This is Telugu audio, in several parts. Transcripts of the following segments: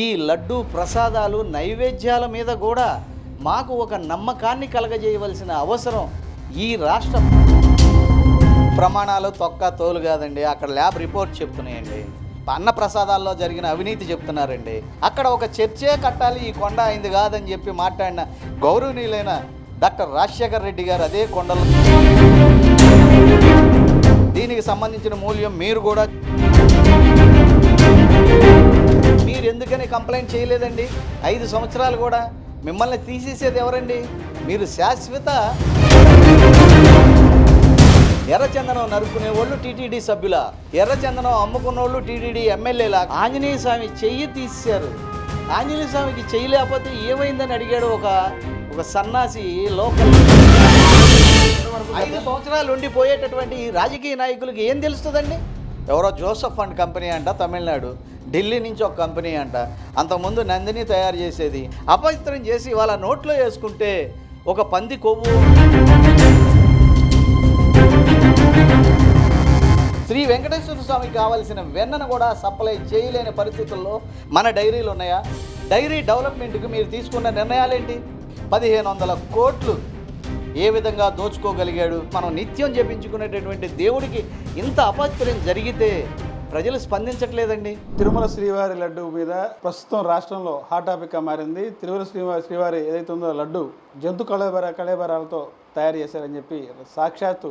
ఈ లడ్డు ప్రసాదాలు నైవేద్యాల మీద కూడా మాకు ఒక నమ్మకాన్ని కలగజేయవలసిన అవసరం ఈ రాష్ట్ర ప్రమాణాలు తొక్క తోలు కాదండి. అక్కడ ల్యాబ్ రిపోర్ట్ చెప్తున్నాయండి. అన్న ప్రసాదాల్లో జరిగిన అవినీతి చెప్తున్నారండి. అక్కడ ఒక చర్చే కట్టాలి ఈ కొండ అయింది కాదని చెప్పి మాట్లాడిన గౌరవనీయులైన డాక్టర్ రాజశేఖర్ రెడ్డి గారు అదే కొండలు. దీనికి సంబంధించిన మూల్యం మీరు కూడా ఎందుకని కంప్లైంట్ చేయలేదండి? ఐదు సంవత్సరాలు కూడా మిమ్మల్ని తీసేసేది ఎవరండి? మీరు శాశ్వత ఎర్రచందనం నరుక్కునే వాళ్ళు టీటీడీ సభ్యుల ఎర్రచందనం అమ్ముకున్న వాళ్ళు టీటీడీ ఎమ్మెల్యేల. ఆంజనేయ స్వామి చెయ్యి తీశారు. ఆంజనేయ స్వామికి చెయ్యి లేకపోతే ఏమైందని అడిగాడు ఒక ఒక సన్నాసి లోకల్. ఐదు సంవత్సరాలు ఉండిపోయేటటువంటి రాజకీయ నాయకులకి ఏం తెలుస్తుందండి? ఎవరో జోసఫ్ అండ్ కంపెనీ అంట తమిళనాడు. ఢిల్లీ నుంచి ఒక కంపెనీ అంట. అంతకుముందు నందిని తయారు చేసేది. అపవిత్రం చేసి వాళ్ళ నోట్లో వేసుకుంటే ఒక పంది కొవ్వు. శ్రీ వెంకటేశ్వర స్వామికి కావాల్సిన వెన్నను కూడా సప్లై చేయలేని పరిస్థితుల్లో మన డైరీలు ఉన్నాయా? డైరీ డెవలప్మెంట్కి మీరు తీసుకున్న నిర్ణయాలేంటి? పదిహేను వందల కోట్లు. ఏ విధంగా దోచుకోగలిగాడు? మనం నిత్యం జపించుకునేటటువంటి దేవుడికి ఇంత అపత్యం జరిగితే ప్రజలు స్పందించట్లేదండి. తిరుమల శ్రీవారి లడ్డు మీద ప్రస్తుతం రాష్ట్రంలో హాట్ టాపిక్గా మారింది. తిరుమల శ్రీవారి శ్రీవారి ఏదైతే ఉందో లడ్డు జంతు కళేబర కళేబరాలతో తయారు చేశారని చెప్పి సాక్షాత్తు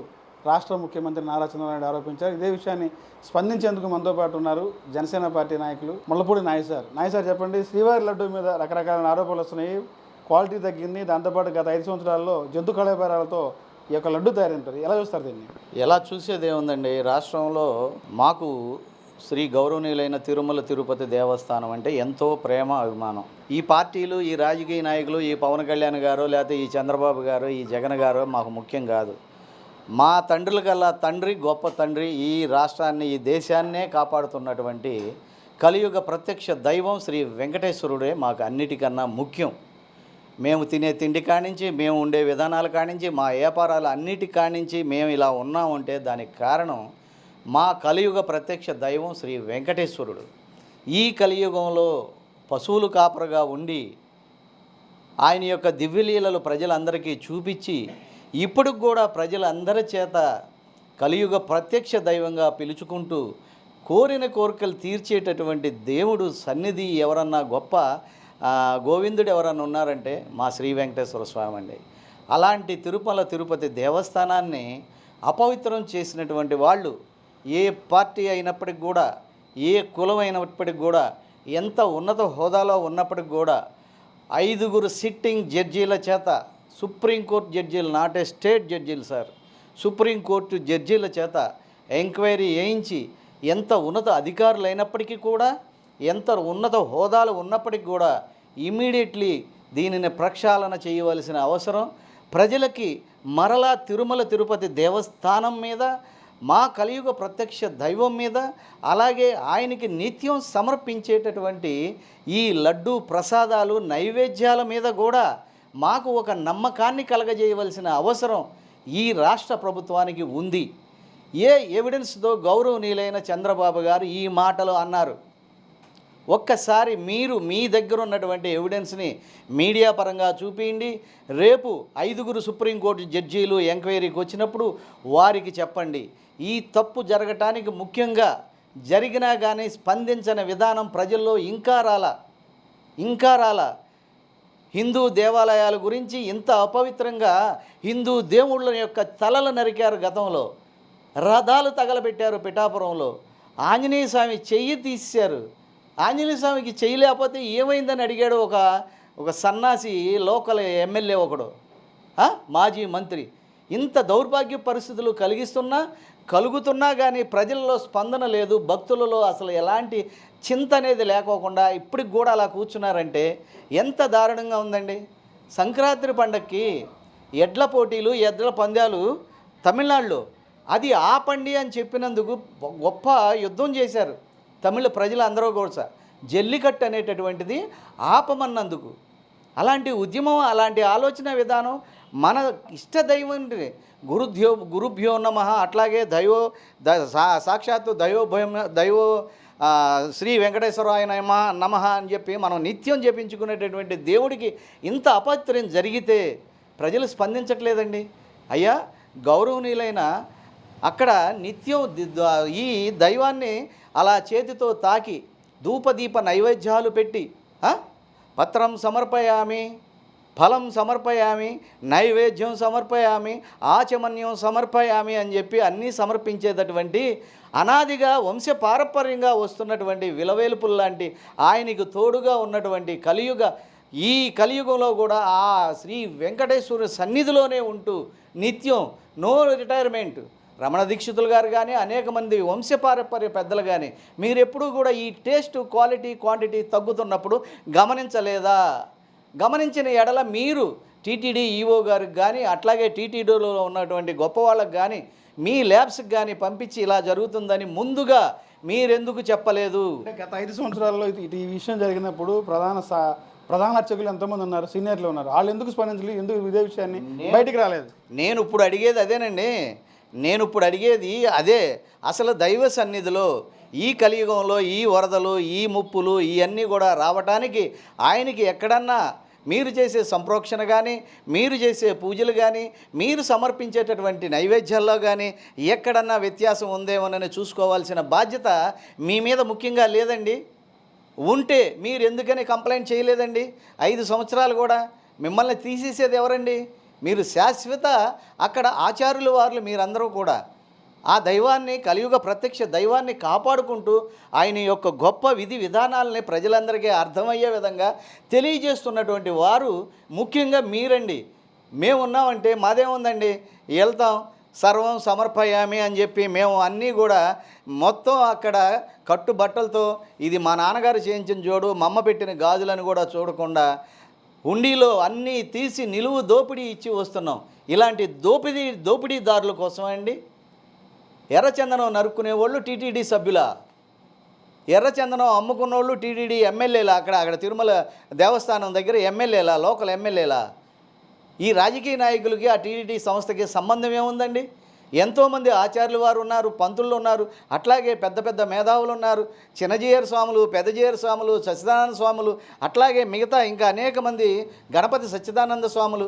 రాష్ట్ర ముఖ్యమంత్రి నారా చంద్రబాబు నాయుడు ఆరోపించారు. ఇదే విషయాన్ని స్పందించేందుకు మనతో పాటు ఉన్నారు జనసేన పార్టీ నాయకులు ముళ్ళపూడి నాయ్ సార్. నాయ్ సార్ చెప్పండి శ్రీవారి లడ్డు మీద రకరకాల ఆరోపణలు వస్తున్నాయి. క్వాలిటీ తగ్గింది. దాంతోపాటు గత ఐదు సంవత్సరాల్లో జంతు కళేబరాలతో ఈ యొక్క లడ్డు తయారైంటారు ఎలా చూస్తారు దీన్ని? ఎలా చూసేది ఏముందండి? రాష్ట్రంలో మాకు శ్రీ గౌరవనీయులైన తిరుమల తిరుపతి దేవస్థానం అంటే ఎంతో ప్రేమ అభిమానం. ఈ పార్టీలు ఈ రాజకీయ నాయకులు ఈ పవన్ కళ్యాణ్ గారు లేకపోతే ఈ చంద్రబాబు గారు ఈ జగన్ గారు మాకు ముఖ్యం కాదు. మా తండ్రుల కల్లా తండ్రి గొప్ప తండ్రి ఈ రాష్ట్రాన్ని ఈ దేశాన్నే కాపాడుతున్నటువంటి కలియుగ ప్రత్యక్ష దైవం శ్రీ వెంకటేశ్వరుడే మాకు అన్నిటికన్నా ముఖ్యం. మేము తినే తిండి కానించి మేము ఉండే విధానాల కానించి మా వ్యాపారాలు అన్నిటి కానించి మేము ఇలా ఉన్నామంటే దానికి కారణం మా కలియుగ ప్రత్యక్ష దైవం శ్రీ వెంకటేశ్వరుడు. ఈ కలియుగంలో పశువులు కాపరగా ఉండి ఆయన యొక్క దివ్యలీలలు ప్రజలందరికీ చూపించి ఇప్పుడు కూడా ప్రజలందరి చేత కలియుగ ప్రత్యక్ష దైవంగా పిలుచుకుంటూ కోరిన కోరికలు తీర్చేటటువంటి దేవుడు సన్నిధి ఎవరన్నా గొప్ప గోవిందుడు ఎవరన్నా ఉన్నారంటే మా శ్రీ వెంకటేశ్వర స్వామి అండి. అలాంటి తిరుమల తిరుపతి దేవస్థానాన్ని అపవిత్రం చేసినటువంటి వాళ్ళు ఏ పార్టీ అయినప్పటికి కూడా ఏ కులం అయినప్పటికి కూడా ఎంత ఉన్నత హోదాలో ఉన్నప్పటికి కూడా ఐదుగురు సిట్టింగ్ జడ్జీల చేత సుప్రీంకోర్టు జడ్జీలు నాట్ ఏ స్టేట్ జడ్జీలు సార్ సుప్రీంకోర్టు జడ్జీల చేత ఎంక్వైరీ వేయించి ఎంత ఉన్నత అధికారులు అయినప్పటికీ కూడా ఎంత ఉన్నత హోదాలు ఉన్నప్పటికీ కూడా ఇమీడియట్లీ దీనిని ప్రక్షాళన చేయవలసిన అవసరం. ప్రజలకి మరలా తిరుమల తిరుపతి దేవస్థానం మీద మా కలియుగ ప్రత్యక్ష దైవం మీద అలాగే ఆయనకి నిత్యం సమర్పించేటటువంటి ఈ లడ్డు ప్రసాదాలు నైవేద్యాల మీద కూడా మాకు ఒక నమ్మకాన్ని కలగజేయవలసిన అవసరం ఈ రాష్ట్ర ప్రభుత్వానికి ఉంది. ఏ ఎవిడెన్స్తో గౌరవనీయులైన చంద్రబాబు గారు ఈ మాటలు అన్నారు? ఒక్కసారి మీరు మీ దగ్గర ఉన్నటువంటి ఎవిడెన్స్ని మీడియా పరంగా చూపించండి రేపు ఐదుగురు సుప్రీంకోర్టు జడ్జీలు ఎంక్వైరీకి వచ్చినప్పుడు వారికి చెప్పండి. ఈ తప్పు జరగటానికి ముఖ్యంగా జరిగినా కానీ స్పందించని విధానం ప్రజల్లో ఇంకా రాలా? ఇంకా రాలా? హిందూ దేవాలయాల గురించి ఇంత అపవిత్రంగా హిందూ దేవుళ్ళ యొక్క తలలు నరికారు గతంలో. రథాలు తగలబెట్టారు పిఠాపురంలో. ఆంజనేయ స్వామి చెయ్యి తీశారు. ఆంజనేయ స్వామికి చేయలేకపోతే ఏమైందని అడిగాడు ఒక ఒక సన్నాసి లోకల్ ఎమ్మెల్యే ఒకడు. మాజీ మంత్రి. ఇంత దౌర్భాగ్య పరిస్థితులు కలిగిస్తున్నా కలుగుతున్నా కానీ ప్రజల్లో స్పందన లేదు భక్తులలో అసలు ఎలాంటి చింత అనేది లేకోకుండా ఇప్పటికి కూడా అలా కూర్చున్నారంటే ఎంత దారుణంగా ఉందండి. సంక్రాంతి పండక్కి ఎడ్ల పోటీలు ఎడ్ల పందాలు తమిళనాడులో. అది ఆపండి అని చెప్పినందుకు గొప్ప యుద్ధం చేశారు తమిళ ప్రజలందరూ కూడా. జల్లికట్టు అనేటటువంటిది ఆపమన్నందుకు. అలాంటి ఉద్యమం అలాంటి ఆలోచన విధానం మన ఇష్ట దైవం గురుద్యో గురుభ్యో నమ అట్లాగే దైవో ద సా- సాక్షాత్తు దైవోభయం దైవో శ్రీ వెంకటేశ్వరాయ నమ నమః అని చెప్పి మనం నిత్యం జపించుకునేటటువంటి దేవుడికి ఇంత అపత్యం జరిగితే ప్రజలు స్పందించట్లేదండి. అయ్యా గౌరవనీయులైన అక్కడ నిత్యం ఈ దైవాన్ని అలా చేతితో తాకి ధూపదీప నైవేద్యాలు పెట్టి పత్రం సమర్పయామి ఫలం సమర్పయామి నైవేద్యం సమర్పయామి ఆచమన్యం సమర్పయామి అని చెప్పి అన్నీ సమర్పించేటటువంటి అనాదిగా వంశ పారపర్యంగా వస్తున్నటువంటి విలవేలుపులు లాంటి ఆయనకు తోడుగా ఉన్నటువంటి కలియుగ ఈ కలియుగంలో కూడా ఆ శ్రీ వెంకటేశ్వర సన్నిధిలోనే ఉంటూ నిత్యం నో రిటైర్మెంట్ రమణ దీక్షితులు గారు కానీ అనేక మంది వంశపారపర్య పెద్దలు కానీ మీరు ఎప్పుడూ కూడా ఈ టేస్ట్ క్వాలిటీ క్వాంటిటీ తగ్గుతున్నప్పుడు గమనించలేదా? గమనించిన ఎడల మీరు టీటీడీ ఈఓ గారికి కానీ అట్లాగే టీటీడీలో ఉన్నటువంటి గొప్ప వాళ్ళకి కానీ మీ ల్యాబ్స్కి కానీ పంపించి ఇలా జరుగుతుందని ముందుగా మీరెందుకు చెప్పలేదు? గత ఐదు సంవత్సరాల్లో ఈ విషయం జరిగినప్పుడు ప్రధాన సా- ప్రధాన అర్చకులు ఎంతమంది ఉన్నారు? సీనియర్లు ఉన్నారు. వాళ్ళు ఎందుకు స్పందించలేదు ఎందుకు ఇదే విషయాన్ని బయటికి రాలేదు? నేను ఇప్పుడు అడిగేది అదేనండి. నేను ఇప్పుడు అడిగేది అదే అసలు దైవ సన్నిధిలో ఈ కలియుగంలో ఈ వరదలు ఈ ముప్పులు ఇవన్నీ కూడా రావటానికి ఆయనకి ఎక్కడన్నా మీరు చేసే సంప్రోక్షణ కానీ మీరు చేసే పూజలు కానీ మీరు సమర్పించేటటువంటి నైవేద్యాల్లో కానీ ఎక్కడన్నా వ్యత్యాసం ఉందేమోనని చూసుకోవాల్సిన బాధ్యత మీ మీద ముఖ్యంగా లేదండి. ఉంటే మీరు ఎందుకని కంప్లైంట్ చేయలేదండి? ఐదు సంవత్సరాలు కూడా మిమ్మల్ని తీసేసేది ఎవరండి? మీరు శాశ్వత అక్కడ ఆచార్యుల వారు మీరందరూ కూడా ఆ దైవాన్ని కలియుగ ప్రత్యక్ష దైవాన్ని కాపాడుకుంటూ ఆయన యొక్క గొప్ప విధి విధానాలని ప్రజలందరికీ అర్థమయ్యే విధంగా తెలియజేస్తున్నటువంటి వారు ముఖ్యంగా మీరండి. మేము ఉన్నామంటే మాదేముందండి? వెళ్తాం సర్వం సమర్పయామి అని చెప్పి మేము అన్నీ కూడా మొత్తం అక్కడ కట్టు బట్టలతో ఇది మా నాన్నగారు చేయించిన జోడు మమ్మ పెట్టిన గాజులను కూడా చూడకుండా హుండీలో అన్నీ తీసి నిలువు దోపిడీ ఇచ్చి వస్తున్నాం. ఇలాంటి దోపిడీ దోపిడీదారుల కోసం అండి ఎర్రచందనం నరుక్కునే వాళ్ళు టీటీడీ సభ్యుల. ఎర్రచందనం అమ్ముకున్న వాళ్ళు టీటీడీ ఎమ్మెల్యేలా అక్కడ అక్కడ తిరుమల దేవస్థానం దగ్గర ఎమ్మెల్యేలా లోకల్ ఎమ్మెల్యేలా. ఈ రాజకీయ నాయకులకి ఆ టీటీడీ సంస్థకి సంబంధం ఏముందండి? ఎంతోమంది ఆచార్యులు వారు ఉన్నారు పంతులు ఉన్నారు అట్లాగే పెద్ద పెద్ద మేధావులు ఉన్నారు. చిన్నజీయర్ స్వాములు పెద్దజీయర్ స్వాములు సచ్చిదానంద స్వాములు అట్లాగే మిగతా ఇంకా అనేక మంది గణపతి సచ్చిదానంద స్వాములు?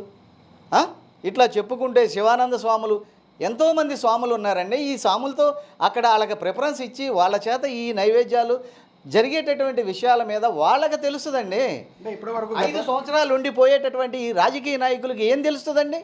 ఇట్లా చెప్పుకుంటే శివానంద స్వాములు ఎంతోమంది స్వాములు ఉన్నారండి. ఈ స్వాములతో అక్కడ వాళ్ళకి ప్రిఫరెన్స్ ఇచ్చి వాళ్ళ చేత ఈ నైవేద్యాలు జరిగేటటువంటి విషయాల మీద వాళ్ళకి తెలుస్తుందండి. ఐదు సంవత్సరాలు ఉండిపోయేటటువంటి ఈ రాజకీయ నాయకులకి ఏం తెలుస్తుందండి?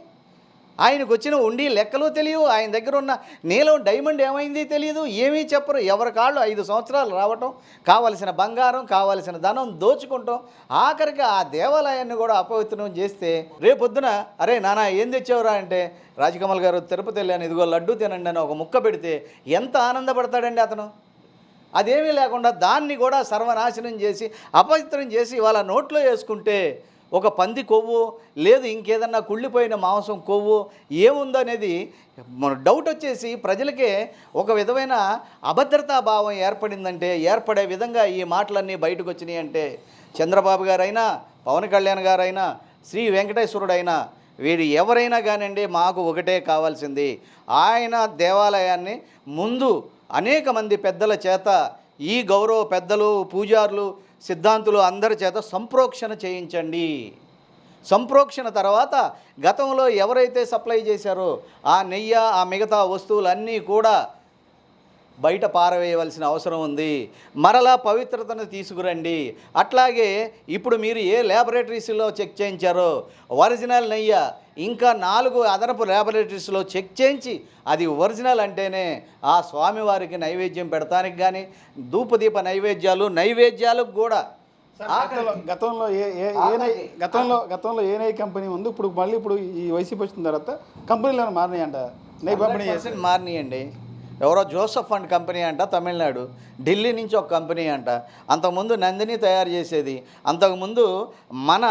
ఆయనకు వచ్చిన ఉండి లెక్కలు తెలియవు. ఆయన దగ్గర ఉన్న నీలం డైమండ్ ఏమైంది తెలియదు. ఏమీ చెప్పరు. ఎవరి కాళ్ళు ఐదు సంవత్సరాలు రావటం కావలసిన బంగారం కావలసిన ధనం దోచుకుంటాం. ఆఖరికి ఆ దేవాలయాన్ని కూడా అపవిత్రం చేస్తే రేపొద్దున అరే నానా ఏం తెచ్చావురా? అంటే రాజకమల్ గారు తిరుపతి వెళ్ళాను. ఇదిగో లడ్డు తినండి అని ఒక ముక్క పెడితే ఎంత ఆనందపడతాడండి అతను? అదేమీ లేకుండా దాన్ని కూడా సర్వనాశనం చేసి అపవిత్రం చేసి వాళ్ళ నోట్లో వేసుకుంటే ఒక పంది కొవ్వు లేదు ఇంకేదన్నా కుళ్ళిపోయిన మాంసం కొవ్వు ఏముందనేది మన డౌట్ వచ్చేసి ప్రజలకే ఒక విధమైన అభద్రతా భావం ఏర్పడిందంటే ఏర్పడే విధంగా ఈ మాటలన్నీ బయటకు వచ్చినాయి అంటే చంద్రబాబు గారైనా పవన్ కళ్యాణ్ గారైనా శ్రీ వెంకటేశ్వరుడైనా వీడు ఎవరైనా కానివ్వండి మాకు ఒకటే కావాల్సింది. ఆయన దేవాలయాన్ని ముందు అనేక మంది పెద్దల చేత ఈ గౌరవ పెద్దలు పూజారులు సిద్ధాంతులు అందరి చేత సంప్రోక్షణ చేయించండి. సంప్రోక్షణ తర్వాత గతంలో ఎవరైతే సప్లై చేశారో ఆ నెయ్యి ఆ మిగతా వస్తువులన్నీ కూడా బయట పారవేయవలసిన అవసరం ఉంది. మరలా పవిత్రతను తీసుకురండి. అట్లాగే ఇప్పుడు మీరు ఏ ల్యాబొరేటరీస్లో చెక్ చేయించారో ఒరిజినల్ నెయ్యి ఇంకా నాలుగు అదనపు ల్యాబొరేటరీస్లో చెక్ చేయించి అది ఒరిజినల్ అంటేనే ఆ స్వామివారికి నైవేద్యం పెడతానికి కానీ ధూపదీప నైవేద్యాలు నైవేద్యాలకు కూడా. గతంలో గతంలో ఏ గతంలో గతంలో ఏ నై కంపెనీ ఉంది? ఇప్పుడు మళ్ళీ ఇప్పుడు ఈ వైసీపీ వచ్చిన తర్వాత కంపెనీలు ఏమైనా మారినాయంట? నెయ్యి పంపిణీ చేసి మారినాయండి. ఎవరో జోసఫ్ అండ్ కంపెనీ అంట తమిళనాడు. ఢిల్లీ నుంచి ఒక కంపెనీ అంట. అంతకుముందు నందిని తయారు చేసేది. అంతకుముందు మన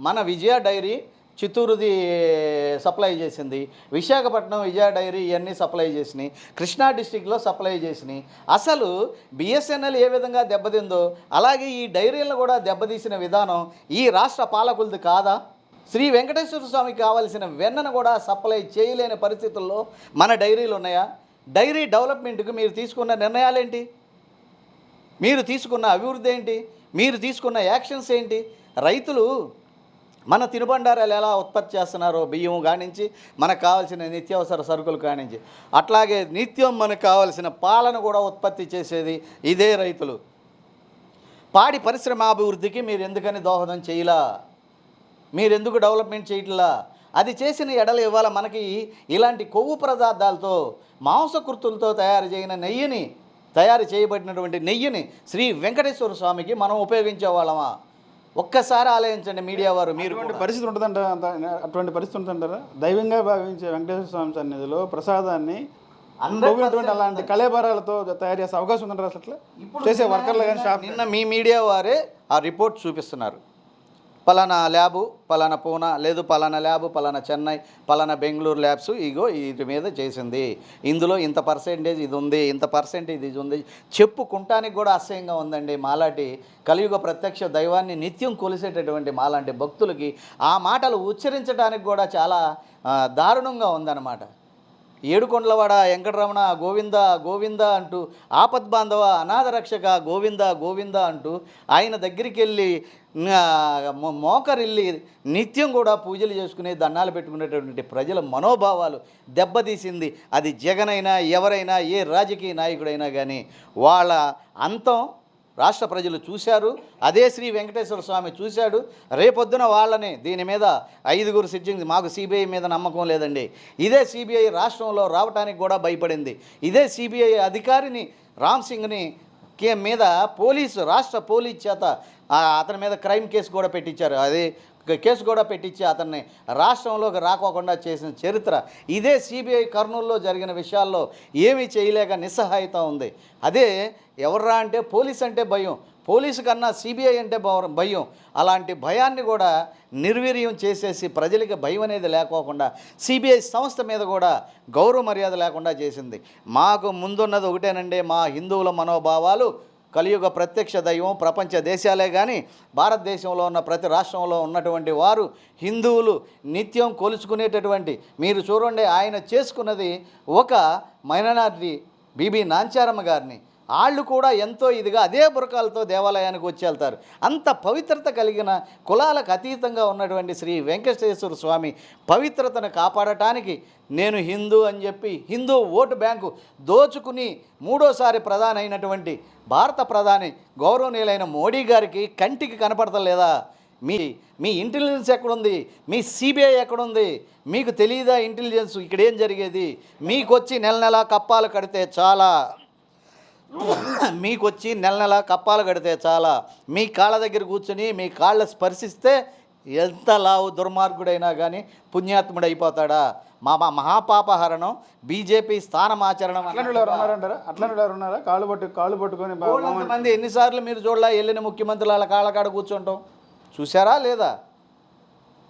మన విజయ డైరీ చిత్తూరుది సప్లై చేసింది. విశాఖపట్నం విజయ డైరీ ఇవన్నీ సప్లై చేసినాయి. కృష్ణా డిస్టిక్లో సప్లై చేసినాయి. అసలు బిఎస్ఎన్ఎల్ ఏ విధంగా దెబ్బతిందో అలాగే ఈ డైరీలను కూడా దెబ్బతీసిన విధానం ఈ రాష్ట్ర పాలకులది కాదా? శ్రీ వెంకటేశ్వర స్వామికి కావాల్సిన వెన్నను కూడా సప్లై చేయలేని పరిస్థితుల్లో మన డైరీలు ఉన్నాయా? డైరీ డెవలప్మెంట్కి మీరు తీసుకున్న నిర్ణయాలేంటి? మీరు తీసుకున్న అభివృద్ధి ఏంటి? మీరు తీసుకున్న యాక్షన్స్ ఏంటి? రైతులు మన తినుబండారాలు ఎలా ఉత్పత్తి చేస్తున్నారో బియ్యం కానించి మనకు కావాల్సిన నిత్యావసర సరుకులు కానించి అట్లాగే నిత్యం మనకు కావాల్సిన పాలన కూడా ఉత్పత్తి చేసేది ఇదే రైతులు. పాడి పరిశ్రమ అభివృద్ధికి మీరు ఎందుకని దోహదం చేయలా? మీరు ఎందుకు డెవలప్మెంట్ చేయట్లా? అది చేసిన ఎడలు ఇవాళ మనకి ఇలాంటి కొవ్వు పదార్థాలతో మాంసకృతులతో తయారు చేయని నెయ్యిని తయారు చేయబడినటువంటి నెయ్యిని శ్రీ వెంకటేశ్వర స్వామికి మనం ఉపయోగించే వాళ్ళమా ఒక్కసారి ఆలోచించండి మీడియా వారు మీరు. పరిస్థితి ఉంటుందంట అటువంటి పరిస్థితి ఉంటుందంటారా దైవంగా భావించే వెంకటేశ్వర స్వామి సన్నిధిలో ప్రసాదాన్ని పోగినటువంటి అలాంటి కళేబరాలతో తయారు చేసే అవకాశం ఉందంటారా అసలు? చేసే వర్కర్లు కానీ షాప్ నిన్న మీ మీడియా వారే ఆ రిపోర్ట్ చూపిస్తున్నారు పలానా ల్యాబు పలానా పూనా లేదు పలానా ల్యాబు పలానా చెన్నై పలానా బెంగళూరు ల్యాబ్స్ ఇగో వీటి మీద చేసింది. ఇందులో ఇంత పర్సెంటేజ్ ఇది ఉంది ఇంత పర్సెంటేజ్ ఇది ఉంది. చెప్పుకుంటానికి కూడా అసహ్యంగా ఉందండి మాలాంటి కలియుగ ప్రత్యక్ష దైవాన్ని నిత్యం కొలిసేటటువంటి మాలాంటి భక్తులకి ఆ మాటలు ఉచ్చరించడానికి కూడా చాలా దారుణంగా ఉందన్నమాట. ఏడుకొండలవాడ వెంకటరమణ గోవింద గోవింద అంటూ ఆపద్బాంధవ అనాథ రక్షక గోవింద గోవింద అంటూ ఆయన దగ్గరికి వెళ్ళి మోకరిల్లి నిత్యం కూడా పూజలు చేసుకునే దండాలు పెట్టుకునేటటువంటి ప్రజల మనోభావాలు దెబ్బతీసింది. అది జగనైనా ఎవరైనా ఏ రాజకీయ నాయకుడైనా కానీ వాళ్ళ అంతం రాష్ట్ర ప్రజలు చూశారు. అదే శ్రీ వెంకటేశ్వర స్వామి చూశాడు. రేపొద్దున వాళ్ళని దీని మీద ఐదుగురు సిట్టింగ్ మాకు సిబిఐ మీద నమ్మకం లేదండి. ఇదే సిబిఐ రాష్ట్రంలో రావడానికి కూడా భయపడింది. ఇదే సిబిఐ అధికారిని రామ్ సింగ్ని కే మీద పోలీసు రాష్ట్ర పోలీస్ చేత అతని మీద క్రైమ్ కేసు కూడా పెట్టించారు. అది కేసు కూడా పెట్టించి అతన్ని రాష్ట్రంలోకి రాకోకుండా చేసిన చరిత్ర. ఇదే సిబిఐ కర్నూలులో జరిగిన విషయాల్లో ఏమీ చేయలేక నిస్సహాయత ఉంది. అదే ఎవర్రా అంటే పోలీస్ అంటే భయం. పోలీసు కన్నా సిబిఐ అంటే భయం. అలాంటి భయాన్ని కూడా నిర్వీర్యం చేసేసి ప్రజలకి భయం అనేది లేకోకుండా సిబిఐ సంస్థ మీద కూడా గౌరవ మర్యాద లేకుండా చేసింది. మాకు ముందున్నది ఒకటేనండి మా హిందువుల మనోభావాలు. కలియుగ ప్రత్యక్ష దైవం ప్రపంచ దేశాలే కానీ భారతదేశంలో ఉన్న ప్రతి రాష్ట్రంలో ఉన్నటువంటి వారు హిందువులు నిత్యం కొలుచుకునేటటువంటి మీరు చూడండి ఆయన చేసుకున్నది ఒక మైనార్టీ బీబీ నాంచారమ్మ గారిని వాళ్ళు కూడా ఎంతో ఇదిగా అదే బురకాలతో దేవాలయానికి వచ్చి వెళ్తారు. అంత పవిత్రత కలిగిన కులాలకు అతీతంగా ఉన్నటువంటి శ్రీ వెంకటేశ్వర స్వామి పవిత్రతను కాపాడటానికి నేను హిందూ అని చెప్పి హిందూ ఓటు బ్యాంకు దోచుకుని మూడోసారి ప్రధాని అయినటువంటి భారత ప్రధాని గౌరవనీయులైన మోడీ గారికి కంటికి కనపడతలేదా మీ మీ ఇంటెలిజెన్స్ ఎక్కడుంది? మీ సిబిఐ ఎక్కడుంది? మీకు తెలియదా ఇంటెలిజెన్స్? ఇక్కడేం జరిగేది? మీకు వచ్చి నెల నెల కప్పాలు కడితే చాలా మీకు వచ్చి నెల నెల కప్పాలు కడితే చాలా. మీ కాళ్ళ దగ్గర కూర్చొని మీ కాళ్ళ స్పర్శిస్తే ఎంత లావు దుర్మార్గుడైనా కానీ పుణ్యాత్ముడు అయిపోతాడా మా మా మహాపాపహరణం బీజేపీ వాళ్ళు వాళ్ళు ఎవరు ఉన్నారా? కాళ్ళు పట్టు కాళ్ళు పట్టుకొని మంది ఎన్నిసార్లు మీరు చూడలా వెళ్ళిన ముఖ్యమంత్రులు అలా కాళ్ళకాడ కూర్చుంటాం. చూసారా లేదా?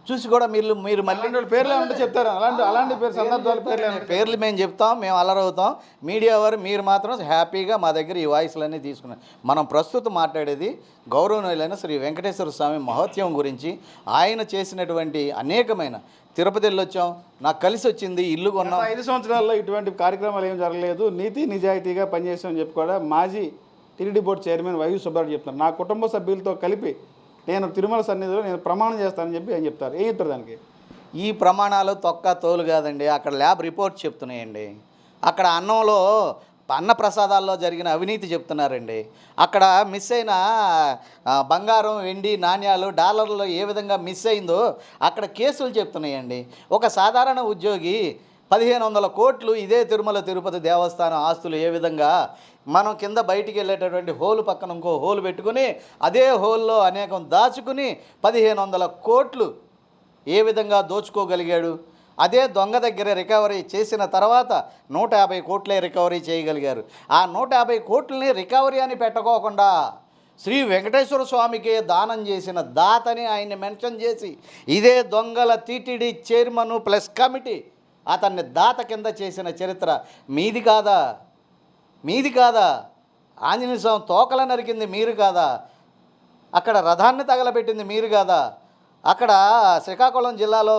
చూసి కూడా మీరు మీరు మళ్ళీ పేర్లు ఏమంటే చెప్తారా? అలాంటి అలాంటి పేరు సందర్భాల పేర్లు పేర్లు మేము చెప్తాం మేము అలరవుతాం మీడియా వారు మీరు మాత్రం హ్యాపీగా మా దగ్గర ఈ వాయిస్లన్నీ తీసుకున్నాం మనం ప్రస్తుతం మాట్లాడేది గౌరవనీయులైన శ్రీ వెంకటేశ్వర స్వామి మహత్యం గురించి. ఆయన చేసినటువంటి అనేకమైన తిరుపతి వెళ్ళొచ్చాం నాకు కలిసి వచ్చింది ఇల్లు కొన్నాం. ఐదు సంవత్సరాల్లో ఇటువంటి కార్యక్రమాలు ఏం జరగలేదు. నీతి నిజాయితీగా పనిచేసామని చెప్పి కూడా మాజీ T D board chairman Y V Subbareddy చెప్తున్నారు. నా కుటుంబ సభ్యులతో కలిపి నేను తిరుమల సన్నిధిలో నేను ప్రమాణం చేస్తానని చెప్పి ఆయన చెప్తారు. ఏం చెప్తారు దానికి? ఈ ప్రమాణాలు తొక్క తోలు కాదండి అక్కడ ల్యాబ్ రిపోర్ట్ చెప్తున్నాయండి. అక్కడ అన్నంలో అన్న ప్రసాదాల్లో జరిగిన అవినీతి చెప్తున్నారండి. అక్కడ మిస్ అయిన బంగారం వెండి నాణ్యాలు డాలర్లు ఏ విధంగా మిస్ అయిందో అక్కడ కేసులు చెప్తున్నాయండి. ఒక సాధారణ ఉద్యోగి పదిహేను వందల కోట్లు ఇదే తిరుమల తిరుపతి దేవస్థానం ఆస్తులు ఏ విధంగా మనం కింద బయటికి వెళ్ళేటటువంటి హోల్ పక్కన ఇంకో హోల్ పెట్టుకుని అదే హోల్లో అనేకం దాచుకుని పదిహేను వందల కోట్లు ఏ విధంగా దోచుకోగలిగాడు? అదే దొంగ దగ్గర రికవరీ చేసిన తర్వాత నూట యాభై కోట్లే రికవరీ చేయగలిగారు. ఆ నూట యాభై కోట్లని రికవరీ అని పెట్టుకోకుండా శ్రీ వెంకటేశ్వర స్వామికి దానం చేసిన దాతని ఆయన్ని మెన్షన్ చేసి ఇదే దొంగల టీటీడీ చైర్మన్ ప్లస్ కమిటీ అతన్ని దాత కింద చేసిన చరిత్ర మీది కాదా? మీది కాదా? ఆంజనేయ స్వామి తోకల నరికింది మీరు కాదా? అక్కడ రథాన్ని తగలబెట్టింది మీరు కాదా? అక్కడ శ్రీకాకుళం జిల్లాలో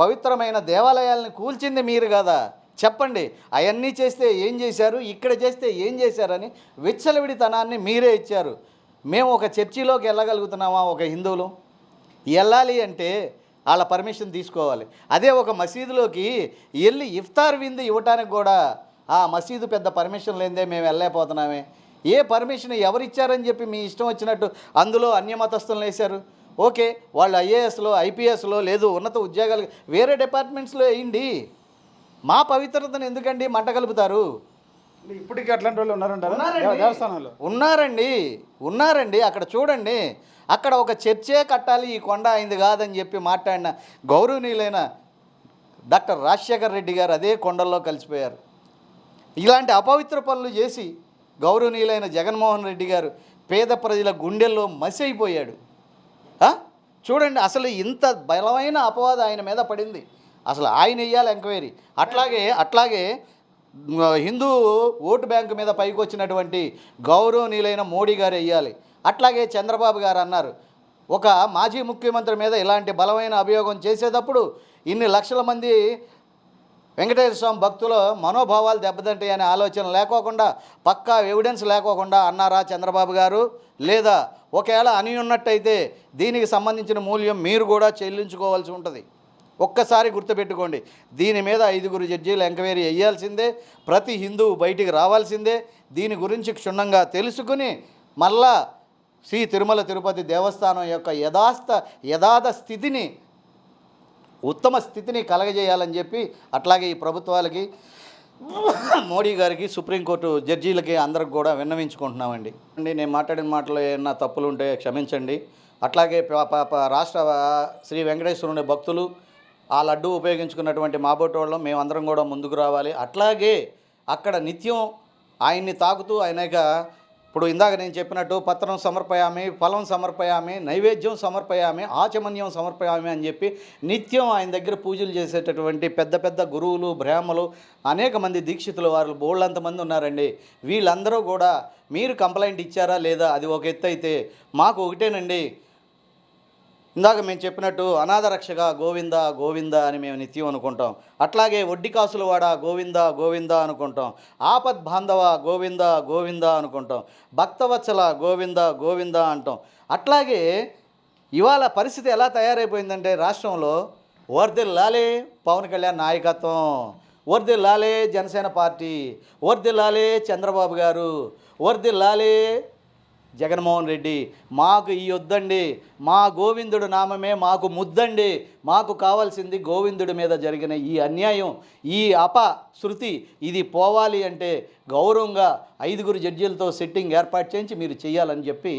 పవిత్రమైన దేవాలయాల్ని కూల్చింది మీరు కాదా? చెప్పండి అవన్నీ చేస్తే ఏం చేశారు? ఇక్కడ చేస్తే ఏం చేశారని విచ్చలవిడితనాన్ని మీరే ఇచ్చారు. మేము ఒక చర్చిలోకి వెళ్ళగలుగుతున్నామా ఒక హిందువులు? వెళ్ళాలి అంటే వాళ్ళ పర్మిషన్ తీసుకోవాలి. అదే ఒక మసీదులోకి వెళ్ళి ఇఫ్తార్ విందు ఇవ్వటానికి కూడా ఆ మసీదు పెద్ద పర్మిషన్ లేదే మేము వెళ్ళలేకపోతున్నామే. ఏ పర్మిషన్ ఎవరిచ్చారని చెప్పి మీ ఇష్టం వచ్చినట్టు అందులో అన్యమతస్తులను వేశారు ఓకే వాళ్ళు ఐఏఎస్లో ఐపీఎస్లో లేదు ఉన్నత ఉద్యోగాలు వేరే డిపార్ట్మెంట్స్లో వేయండి. మా పవిత్రతను ఎందుకండి మంట కలుపుతారు? ఇప్పటికీ అట్లాంటి వాళ్ళు ఉన్నారంటారా? ఉన్నారండి. ఉన్నారండి. అక్కడ చూడండి. అక్కడ ఒక చర్చే కట్టాలి ఈ కొండ అయింది కాదని చెప్పి మాట్లాడిన గౌరవనీయులైన డాక్టర్ రాజశేఖర్ రెడ్డి గారు అదే కొండల్లో కలిసిపోయారు. ఇలాంటి అపవిత్ర పనులు చేసి గౌరవనీయులైన జగన్మోహన్ రెడ్డి గారు పేద ప్రజల గుండెల్లో మసైపోయాడు చూడండి అసలు ఇంత బలమైన అపవాదం ఆయన మీద పడింది. అసలు ఆయన వెయ్యాలి ఎంక్వైరీ. అట్లాగే అట్లాగే హిందూ ఓటు బ్యాంకు మీద పైకి వచ్చినటువంటి గౌరవనీయులైన మోడీ గారు వెయ్యాలి అట్లాగే చంద్రబాబు గారు అన్నారు ఒక మాజీ ముఖ్యమంత్రి మీద ఇలాంటి బలమైన అభియోగం చేసేటప్పుడు ఇన్ని లక్షల మంది వెంకటేశ్వర స్వామి భక్తుల మనోభావాలు దెబ్బతింటాయి అనే ఆలోచన లేకోకుండా పక్కా ఎవిడెన్స్ లేకోకుండా అన్నారా చంద్రబాబు గారు? లేదా ఒకవేళ అని ఉన్నట్టయితే దీనికి సంబంధించిన మూల్యం మీరు కూడా చెల్లించుకోవాల్సి ఉంటుంది. ఒక్కసారి గుర్తుపెట్టుకోండి దీని మీద ఐదుగురు జడ్జీలు ఎంక్వైరీ వేయాల్సిందే ప్రతి హిందువు బయటికి రావాల్సిందే దీని గురించి క్షుణ్ణంగా తెలుసుకుని మళ్ళా శ్రీ తిరుమల తిరుపతి దేవస్థానం యొక్క యథాస్థ యథాథ స్థితిని ఉత్తమ స్థితిని కలగజేయాలని చెప్పి అట్లాగే ఈ ప్రభుత్వాలకి మోడీ గారికి సుప్రీంకోర్టు జడ్జీలకి అందరికి కూడా విన్నవించుకుంటున్నామండి. అండి నేను మాట్లాడిన మాటలో ఏమన్నా తప్పులు ఉంటే క్షమించండి. అట్లాగే రాష్ట్ర శ్రీ వెంకటేశ్వరుని భక్తులు ఆ లడ్డు ఉపయోగించుకున్నటువంటి మాబోటోళ్ళం మేమందరం కూడా ముందుకు రావాలి. అట్లాగే అక్కడ నిత్యం ఆయన్ని తాకుతూ అనేక ఇప్పుడు ఇందాక నేను చెప్పినట్టు పత్రం సమర్పయామి ఫలం సమర్పయామి నైవేద్యం సమర్పయామి ఆచమన్యం సమర్పయామి అని చెప్పి నిత్యం ఆయన దగ్గర పూజలు చేసేటటువంటి పెద్ద పెద్ద గురువులు బ్రాహ్మలు అనేక మంది దీక్షితులు వారు బోళ్ళంతమంది ఉన్నారండి. వీళ్ళందరూ కూడా మీరు కంప్లైంట్ ఇచ్చారా లేదా అది ఒక ఎత్తు అయితే మాకు ఒకటేనండి. ఇందాక మేము చెప్పినట్టు అనాథ రక్షగా గోవింద గోవింద అని మేము నిత్యం అనుకుంటాం. అట్లాగే వడ్డీ కాసుల వాడ గోవింద గోవింద అనుకుంటాం. ఆపద్ బాంధవ గోవింద గోవింద అనుకుంటాం. భక్తవత్సల గోవింద గోవింద అంటాం. అట్లాగే ఇవాళ పరిస్థితి ఎలా తయారైపోయిందంటే రాష్ట్రంలో వర్దిల్లాలే పవన్ కళ్యాణ్ నాయకత్వం వర్దిల్లాలే జనసేన పార్టీ వర్దిల్లాలే చంద్రబాబు గారు వర్దిల్లాలే జగన్మోహన్ రెడ్డి మాకు ఈ వద్దండి మా గోవిందుడు నామమే మాకు ముద్దండి మాకు కావాల్సింది గోవిందుడి మీద జరిగిన ఈ అన్యాయం ఈ అపశృతి ఇది పోవాలి అంటే గౌరవంగా ఐదుగురు జడ్జీలతో సెట్టింగ్ ఏర్పాటు చేయించి మీరు చేయాలని చెప్పి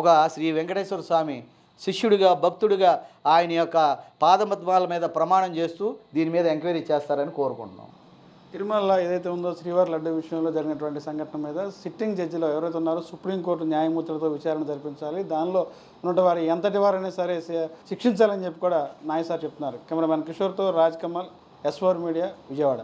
ఒక శ్రీ వెంకటేశ్వర స్వామి శిష్యుడిగా భక్తుడిగా ఆయన యొక్క పాదపద్మాల మీద ప్రమాణం చేస్తూ దీని మీద ఎంక్వైరీ చేస్తారని కోరుకుంటున్నాం. తిరుమల ఏదైతే ఉందో శ్రీవారి లడ్డు విషయంలో జరిగినటువంటి సంఘటన మీద సిట్టింగ్ జడ్జిలో ఎవరైతే ఉన్నారో సుప్రీంకోర్టు న్యాయమూర్తులతో విచారణ జరిపించాలి. దానిలో ఉన్నటువంటి వారి ఎంతటి వారైనా సరే శి- శిక్షించాలని చెప్పి కూడా నాయసార్ చెప్తున్నారు. కెమెరామెన్ కిషోర్తో రాజ్ కమల్ ఎస్వర్ మీడియా విజయవాడ.